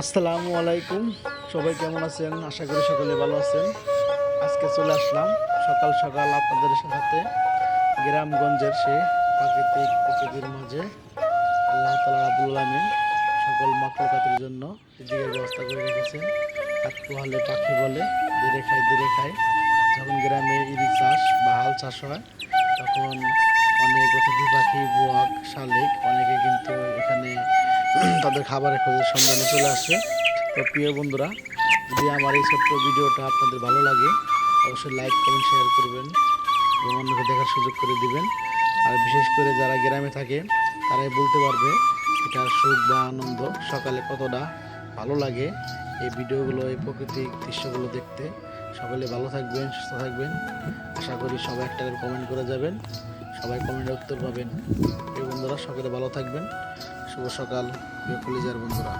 আসসালামু আলাইকুম। সবাই কেমন আছেন? আশা করি সকলে ভালো আছেন। আজকে চলে আসলাম সকাল সকাল আপনাদের সাথে গ্রামগঞ্জের সে প্রাকৃতিক প্রকৃতির মাঝে। আল্লাহ তালা আবুল আলমিন সকল মাকলকাতের জন্য রিজিকের ব্যবস্থা করে রেখেছেন। আর পোহালে পাখি বলে, ধীরে খায় ধীরে খায়। যখন গ্রামে ইরি চাষ বা হাল চাষ হয়, তখন অনেক অতিথি পাখি, বোয়াক, শালিক, অনেকে কিন্তু তাদের খাবারের খোঁজের সন্ধানে চলে আসে। তো প্রিয় বন্ধুরা, যদি আমার এই ছোট্ট ভিডিওটা আপনাদের ভালো লাগে, অবশ্যই লাইক কমেন্ট শেয়ার করবেন এবং অন্যকে দেখার সুযোগ করে দিবেন। আর বিশেষ করে যারা গ্রামে থাকে, তারাই বলতে পারবে এটা সুখ বা আনন্দ, সকালে কতটা ভালো লাগে এই ভিডিওগুলো, এই প্রাকৃতিক দৃশ্যগুলো দেখতে। সকলে ভালো থাকবেন, সুস্থ থাকবেন। আশা করি সবাই একটা করে কমেন্ট করে যাবেন। সবাই কমেন্টে উত্তর পাবেন। এই বন্ধুরা, সকলে ভালো থাকবেন। শুভ সকাল প্রিয় বন্ধুরা।